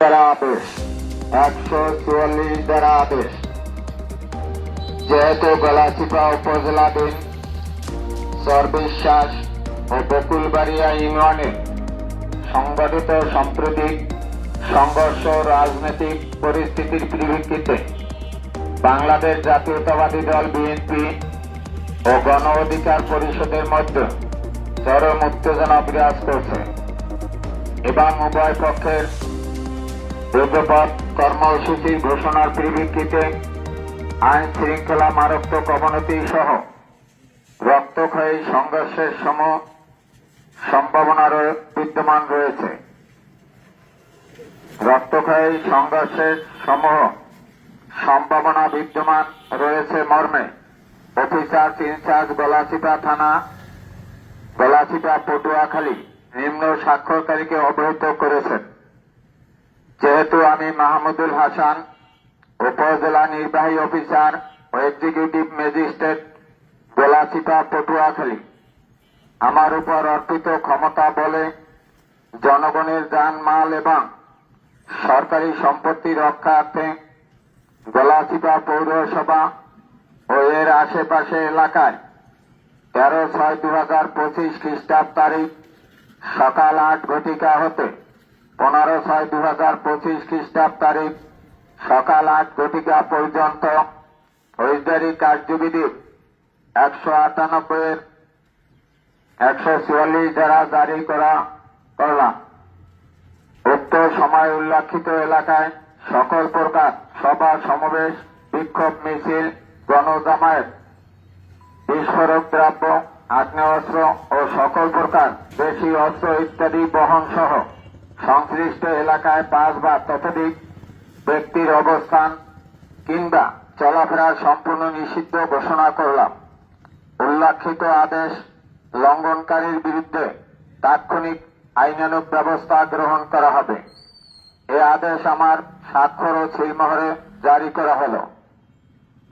দ্বারা আদেশ একশো চুয়াল্লিশ দ্বারা আদেশ যেহেতু গলাচিপা উপজেলাধীন সরবিশ্বাস ও বকুলবাড়িয়া সংগঠিত সাম্প্রতিক সংঘর্ষ রাজনৈতিক পরিস্থিতির পরিপ্রেক্ষিতে বাংলাদেশ জাতীয়তাবাদী দল বিএনপি ও গণ অধিকার পরিষদের মধ্যে চরম উত্তেজনা বিরাজ করছে। এবং উভয় পক্ষের যুদ্ধপথ কর্মসূচির ঘোষণার পরিপ্রেক্ষিতে আইন শৃঙ্খলা মারাত্মক অবনতি সহ রক্তক্ষয়ী সংঘর্ষের সম সম্ভাবনা বিদ্যমান রয়েছে। রক্তক্ষয়ী সংঘর্ষের সমূহ সম্ভাবনা বিদ্যমান রয়েছে মর্মে। অফিসার ইনচার্জ গলাচিপা থানা গলাচিপা পটুয়াখালী নিম্ন স্বাক্ষরকারীকে অবহিত যেহেতু আমি মাহমুদুল হাসান, উপজেলা নির্বাহী অফিসার ও এক্সিকিউটিভ ম্যাজিস্ট্রেট গলাচিপা পটুয়াখালী। আমার উপর অর্পিত ক্ষমতা বলে জনগণের যানমাল এবং সরকারি সম্পত্তি রক্ষার্থে গলাচিপা পৌরসভা ও এর আশেপাশে এলাকায় তেরো ছয় দু হাজার পঁচিশ খ্রিস্টাব্দ তারিখ সকাল আট ঘটিকা হতে পনেরো ছয় দু হাজার পঁচিশ খ্রিস্টাব্দ তারিখ, সকাল আট ঘটিকা পর্যন্ত ফৌজদারি কার্যবিধি একশো আটানব্বই এর একশো চুয়াল্লিশ দ্বারা জারি করা করলাম। উক্ত সময় উল্লেখিত এলাকায় সকল প্রকার সভা, সমাবেশ, বিক্ষোভ, মিছিল, গণজামায়াত, বিস্ফোরক দ্রব্য, আগ্নেয়াস্ত্র ও সকল প্রকার দেশি অস্ত্র ইত্যাদি বহন সহ সংশ্লিষ্ট এলাকায় পাঁচ বা ততোধিক ব্যক্তির অবস্থান কিংবা চলাফেরা সম্পূর্ণ নিষিদ্ধ ঘোষণা করলাম। উল্লাখিত আদেশ লঙ্ঘনকারীর বিরুদ্ধে তাৎক্ষণিক আইনানুগ ব্যবস্থা গ্রহণ করা হবে। এ আদেশ আমার স্বাক্ষর ও ছিলমোহরে জারি করা হল।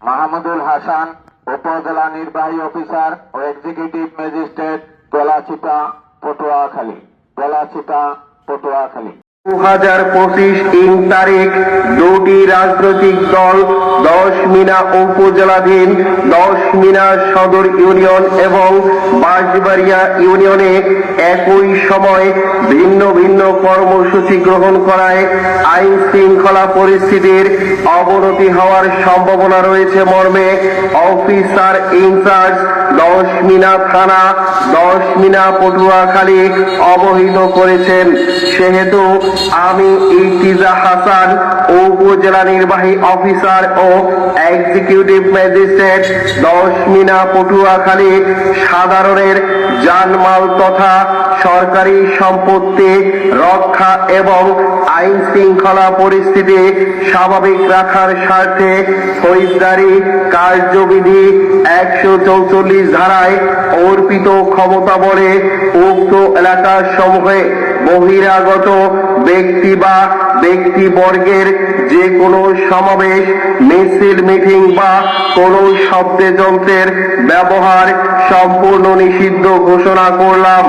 মাহমুদুল হাসান, উপজেলা নির্বাহী অফিসার ও এক্সিকিউটিভ ম্যাজিস্ট্রেট গলাচিপা পটুয়াখালী। গলাচিপা পটুয়াখালী হাজার পঁচিশ তিন তারিখ দুটি রাজনৈতিক দল, দশ মিনা উপজেলাধীন, দশ মিনা সদর ইউনিয়ন এবং বাঁশবাড়িয়া ইউনিয়নে একই সময় ভিন্ন ভিন্ন কর্মসূচি গ্রহণ করায় আইন শৃঙ্খলা পরিস্থিতির অবনতি হওয়ার সম্ভাবনা রয়েছে মর্মে। অফিসার ইনচার্জ, দশ মিনা থানা, দশ মিনা পটুয়াখালী অবহিত করেছেন। সেহেতু আমি ইর্তিজা হাসান, উপজেলা নির্বাহী অফিসার ও এক্সিকিউটিভ ম্যাজিস্ট্রেট দশ মিনা পটুয়াখালী, সাধারণের জানমাল তথা সরকারি সম্পত্তি রক্ষা এবং আইন শৃঙ্খলা পরিস্থিতি স্বাভাবিক রাখার স্বার্থে ফৌজদারি কার্যবিধি একশো চৌচল্লিশ ধারায় অর্পিত ক্ষমতা বলে উক্ত এলাকার সমূহে বহিরাগত ব্যক্তি বা ব্যক্তিবর্গের যে কোনো সমাবেশ, মিছিল, মিটিং বা কোনো শব্দযন্ত্রের ব্যবহার সম্পূর্ণ নিষিদ্ধ ঘোষণা করলাম।